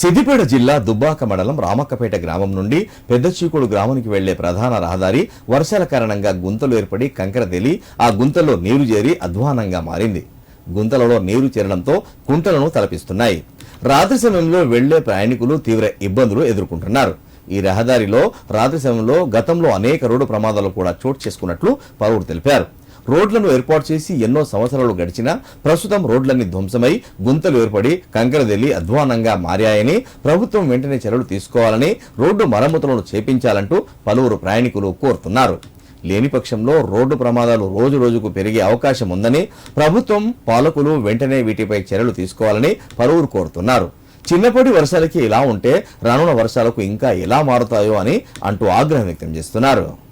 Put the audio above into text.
సిద్దిపేట జిల్లా దుబ్బాక మండలం రామక్కపేట గ్రామం నుండి పెద్దచీకుడు గ్రామానికి వెళ్ళే ప్రధాన రహదారి వర్షాల కారణంగా గుంతలు ఏర్పడి కంకర తెలి ఆ గుంతలో నీరు చేరి అధ్వానంగా మారింది. గుంతలలో నీరు చేరడంతో కుంటలను తలపిస్తున్నాయి. రాత్రి సమయంలో వెళ్ళే ప్రయాణికులు తీవ్ర ఇబ్బందులు ఎదుర్కొంటున్నారు. ఈ రహదారిలో రాత్రి సమయంలో గతంలో అనేక రోడ్డు ప్రమాదాలు కూడా చోటు చేసుకున్నట్లు పలువురు తెలిపారు. రోడ్లను ఏర్పాటు చేసి ఎన్నో సంవత్సరాలు గడిచినా ప్రస్తుతం రోడ్లన్నీ ధ్వంసమై గుంతలు ఏర్పడి కంకరదెల్లి అధ్వానంగా మారాయని ప్రభుత్వం వెంటనే చర్యలు తీసుకోవాలని రోడ్డు మరమ్మతులను చేపించాలంటూ పలువురు ప్రయాణికులు కోరుతున్నారు. లేని పక్షంలో రోడ్డు ప్రమాదాలు రోజు రోజుకు పెరిగే అవకాశం ఉందని ప్రభుత్వం పాలకులు వెంటనే వీటిపై చర్యలు తీసుకోవాలని పలువురు కోరుతున్నారు. చిన్నప్పటి వర్షాలకి ఇలా ఉంటే రానున్న వర్షాలకు ఇంకా ఎలా మారుతాయో అని అంటూ ఆగ్రహం వ్యక్తం చేస్తున్నారు.